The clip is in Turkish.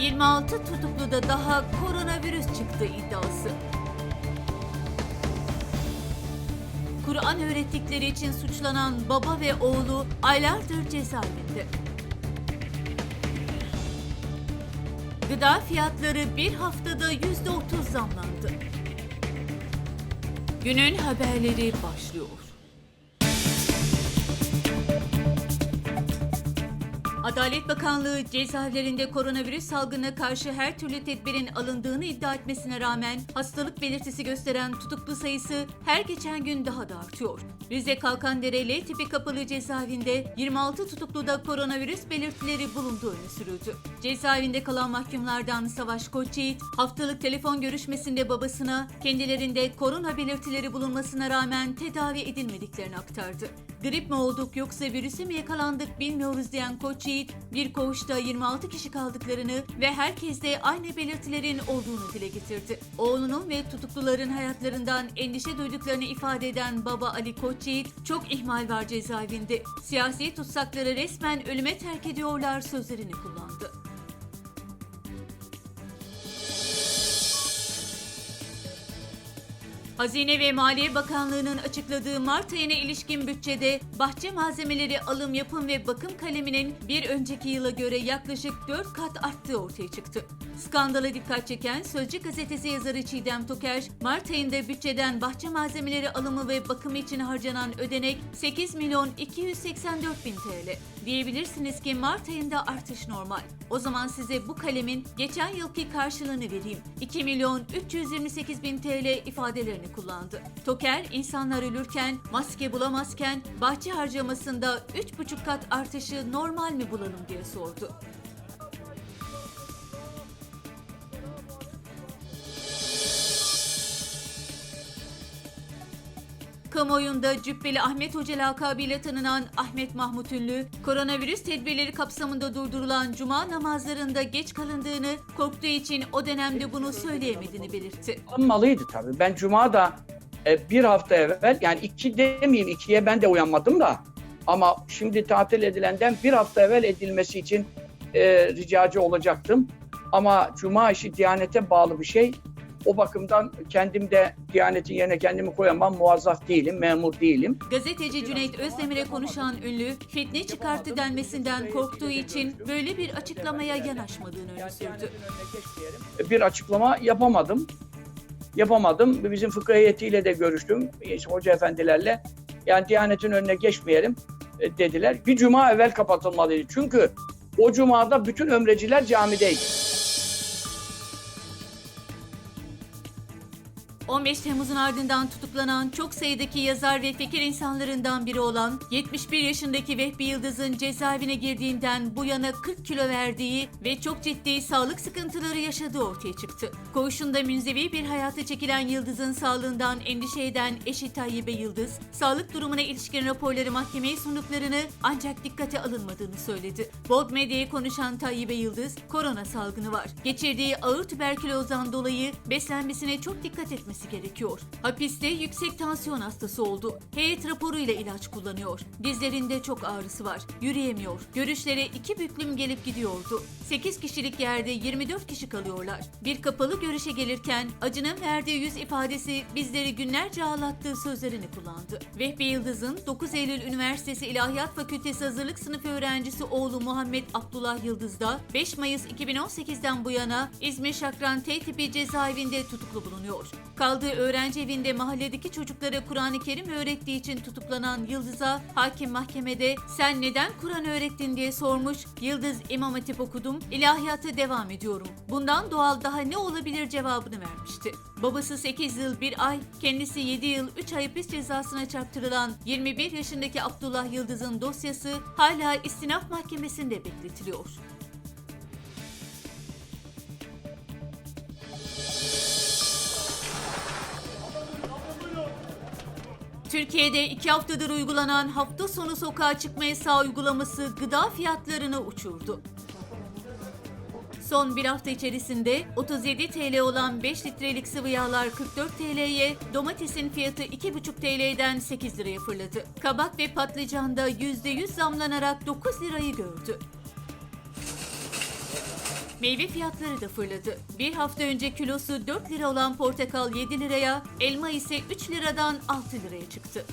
26 tutukluda daha koronavirüs çıktı iddiası. Kur'an öğrettikleri için suçlanan baba ve oğlu aylardır cezaevinde. Gıda fiyatları bir haftada %30 zamlandı. Günün haberleri başlıyor. Adalet Bakanlığı cezaevlerinde koronavirüs salgınına karşı her türlü tedbirin alındığını iddia etmesine rağmen hastalık belirtisi gösteren tutuklu sayısı her geçen gün daha da artıyor. Rize Kalkandere L tipi kapalı cezaevinde 26 tutukluda koronavirüs belirtileri bulunduğu öne sürüldü. Cezaevinde kalan mahkumlardan Savaş Koçyiğit haftalık telefon görüşmesinde babasına kendilerinde korona belirtileri bulunmasına rağmen tedavi edilmediklerini aktardı. Grip mi olduk yoksa virüse mi yakalandık bilmiyoruz diyen Koç Yiğit, bir koğuşta 26 kişi kaldıklarını ve herkeste aynı belirtilerin olduğunu dile getirdi. Oğlunun ve tutukluların hayatlarından endişe duyduklarını ifade eden baba Ali Koç Yiğit, çok ihmal var cezaevinde. Siyasi tutsakları resmen ölüme terk ediyorlar sözlerini kullandı. Hazine ve Maliye Bakanlığı'nın açıkladığı Mart ayına ilişkin bütçede bahçe malzemeleri alım yapım ve bakım kaleminin bir önceki yıla göre yaklaşık 4 kat arttığı ortaya çıktı. Skandala dikkat çeken Sözcü gazetesi yazarı Çiğdem Toker, Mart ayında bütçeden bahçe malzemeleri alımı ve bakımı için harcanan ödenek 8 milyon 284 bin TL. Diyebilirsiniz ki Mart ayında artış normal. O zaman size bu kalemin geçen yılki karşılığını vereyim. 2 milyon 328 bin TL ifadelerini kullandı. Toker insanlar ölürken, maske bulamazken bahçe harcamasında 3,5 kat artışı normal mi bulalım diye sordu. Kamuoyunda Cübbeli Ahmet Hoca lakabıyla tanınan Ahmet Mahmut Ünlü, koronavirüs tedbirleri kapsamında durdurulan cuma namazlarında geç kalındığını, korktuğu için o dönemde bunu söyleyemediğini belirtti. Alınmalıydı tabii. Ben Cuma da e, bir hafta evvel yani iki demeyeyim ikiye ben de uyanmadım da ama şimdi tatil edilenden bir hafta evvel edilmesi için e, ricacı olacaktım. Ama Cuma işi Diyanete bağlı bir şey. O bakımdan kendim de Diyanetin yerine kendimi koyamam. Muazzaf değilim, memur değilim. Gazeteci Cüneyt Özdemir'e konuşan ünlü, fitne çıkarttı denmesinden korktuğu için böyle bir açıklamaya yanaşmadığını öne sürdü. bir açıklama yapamadım. Yapamadım. Bizim fıkıh heyetiyle de görüştüm. işte hoca efendilerle. Yani Diyanet'in önüne geçmeyelim e, dediler. Bir cuma evvel kapatılmalıydı. Çünkü o cumada bütün ömreciler camideydi. 15 Temmuz'un ardından tutuklanan çok sayıdaki yazar ve fikir insanlarından biri olan 71 yaşındaki Vehbi Yıldız'ın cezaevine girdiğinden bu yana 40 kilo verdiği ve çok ciddi sağlık sıkıntıları yaşadığı ortaya çıktı. Koğuşunda münzevi bir hayata çekilen Yıldız'ın sağlığından endişe eden eşi Tayyibe Yıldız, sağlık durumuna ilişkin raporları mahkemeye sunduklarını ancak dikkate alınmadığını söyledi. Bold Medya'ya konuşan Tayyibe Yıldız, korona salgını var. Geçirdiği ağır tüberkülozdan dolayı beslenmesine çok dikkat etmesi gerekiyor. Hapiste yüksek tansiyon hastası oldu. Heyet raporuyla ilaç kullanıyor. Dizlerinde çok ağrısı var. Yürüyemiyor. Görüşlere iki büklüm gelip gidiyordu. 8 kişilik yerde 24 kişi kalıyorlar. Bir kapalı görüşe gelirken acının verdiği yüz ifadesi bizleri günlerce ağlattığı sözlerini kullandı. Vehbi Yıldız'ın 9 Eylül Üniversitesi İlahiyat Fakültesi hazırlık sınıfı öğrencisi oğlu Muhammed Abdullah Yıldız da 5 Mayıs 2018'den bu yana İzmir Şakran T tipi cezaevinde tutuklu bulunuyor. Kaldığı öğrenci evinde mahalledeki çocuklara Kur'an-ı Kerim öğrettiği için tutuklanan Yıldız'a hakim mahkemede sen neden Kur'an öğrettin diye sormuş. Yıldız İmam Hatip okudum, ilahiyata devam ediyorum. Bundan doğal daha ne olabilir cevabını vermişti. Babası 8 yıl 1 ay, kendisi 7 yıl 3 ay hapis cezasına çarptırılan 21 yaşındaki Abdullah Yıldız'ın dosyası hala istinaf mahkemesinde bekletiliyor. Türkiye'de iki haftadır uygulanan hafta sonu sokağa çıkma yasağı uygulaması gıda fiyatlarını uçurdu. Son bir hafta içerisinde 37 TL olan 5 litrelik sıvı yağlar 44 TL'ye, domatesin fiyatı 2,5 TL'den 8 liraya fırladı. Kabak ve patlıcan da %100 zamlanarak 9 lirayı gördü. Meyve fiyatları da fırladı. Bir hafta önce kilosu 4 lira olan portakal 7 liraya, elma ise 3 liradan 6 liraya çıktı.